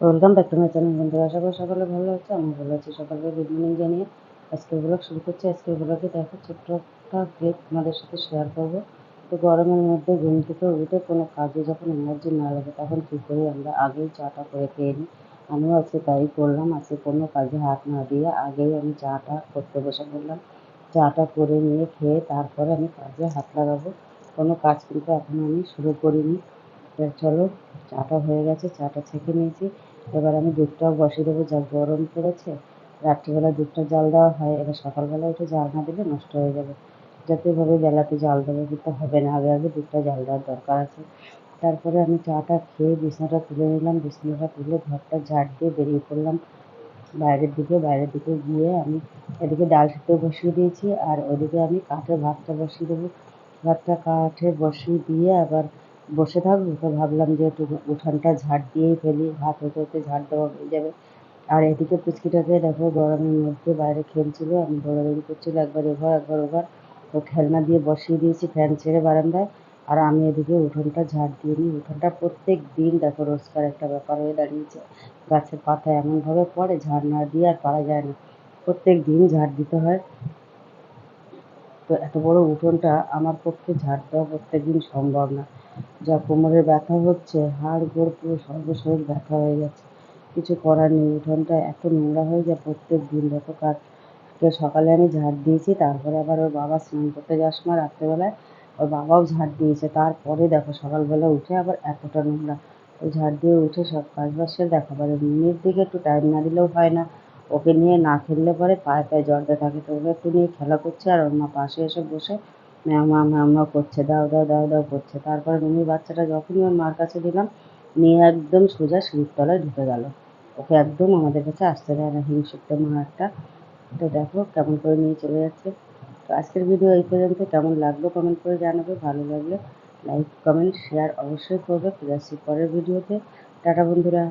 Welcome back to my channel বন্ধুরা, আশা করি সকলে ভালো আছে, আমি ভালো আছি। সকালকে গুড মর্নিং জানিয়ে আজকে ব্লগ শুরু করছি। আজকে ব্লগে দেখো ছোট্ট একটা ব্রেক তোমাদের সাথে শেয়ার করব। তো গরমের মধ্যে ঘুম থেকে উঠে কোনো কাজে যখন এনার্জি না লাগে, তখন কী করি? আমরা আগেই চাটা করে খেয়ে নিই। আমিও আজকে তাই করলাম, আজকে কোনো কাজে হাত না দিয়ে আগেই আমি চাটা করতে বসে পড়লাম। চাটা করে নিয়ে খেয়ে তারপরে আমি কাজে হাত লাগাবো। কোনো কাজ কিন্তু এখনও আমি শুরু করিনি। চলো, চাটা হয়ে গেছে, চাটা ছেঁকে নিয়েছি। এবার আমি দুধটাও বসিয়ে দেবো যা গরম পড়েছে রাত্রিবেলা দুধটা জাল দেওয়া হয়, এবার সকালবেলা উঠে জাল না দিলে নষ্ট হয়ে যাবে। যতভাবে বেলাতে জাল দেবো, কিন্তু হবে না, আগে আগে দুধটা জাল দেওয়ার দরকার আছে। তারপরে আমি চাটা খেয়ে বিছানাটা তুলে নিলাম, বিছানাটা তুলে ঘরটা ঝাড় দিয়ে বেরিয়ে পড়লাম। বাইরের দিকে বাইরের দিকে গিয়ে আমি এদিকে ডাল সিদ্ধ বসিয়ে দিয়েছি, আর ওদিকে আমি কাঠে ভাতটা বসিয়ে দেবো। ভাতটা কাঠে বসিয়ে দিয়ে আবার বসে থাকব? তো ভাবলাম যে একটু উঠানটা ঝাড় দিয়েই ফেলি। ভাত হতে হতে ঝাড় দেওয়া হয়ে যাবে। আর এদিকে পুচকিটাকে দেখো, গরমের মধ্যে বাইরে খেলছিল, আমি দৌড়াদৌড়ি করছিল একবার এবার একবার ওবার তো খেলনা দিয়ে বসিয়ে দিয়েছি ফ্যান ছেড়ে বারান্দায়। আর আমি এদিকে উঠোনটা ঝাড় দিয়ে নিই। উঠোনটা প্রত্যেক দিন দেখো রোজকার একটা ব্যাপার হয়ে দাঁড়িয়েছে। গাছের পাতা এমনভাবে পড়ে, ঝাড় না দিয়ে আর পারা যায় না। প্রত্যেক দিন ঝাড় দিতে হয়। তো এত বড় উঠোনটা আমার পক্ষে ঝাড় দেওয়া প্রত্যেক দিন সম্ভব না। যা কোমরে ব্যথা হচ্ছে, হাড় গোড় পুরো সর্বশরীর ব্যথা হয়ে যাচ্ছে কিছু করার নেই, উঠোনটা এত নোংরা হয়ে যায় প্রত্যেক দিন। কালকে সকালে আমি ঝাড় দিয়েছি, তারপরে আবার ওর বাবা স্নান করতে যাওয়ার সময় রাত্রেবেলায়, ওর বাবাও ঝাড় দিয়েছে। তারপরে দেখো সকালবেলা উঠে আবার এতটা নোংরা। ওই ঝাড় দিয়ে উঠে সব কাজ বাজ সেরে দেখো আবার মেয়ের দিকে একটু টাইম না দিলেও হয় না। ওকে নিয়ে না খেললে পরে পায়ে পায়ে জড়তে থাকে, তো ওকে একটু নিয়ে খেলা করছে আর ওর মা পাশে এসে বসে ম্যামা ম্যামা করছে, দাও দাও দাও দাও করছে। তারপরে রুমির বাচ্চাটা যখনই ওর মার কাছে দিলাম, নিয়ে একদম সোজা সিঁড়ির তলায় ঢুকে গেল। ওকে একদম আমাদের কাছে আসতে দেয় না হিংসুকটা মা একটা। তো দেখো কেমন করে নিয়ে চলে যাচ্ছে। তো আজকের ভিডিও এই পর্যন্ত। কেমন লাগল কমেন্ট করে জানাবে, ভালো লাগলে লাইক কমেন্ট শেয়ার অবশ্যই করবে। ফিরে আসছি পরের ভিডিওতে। টাটা বন্ধুরা।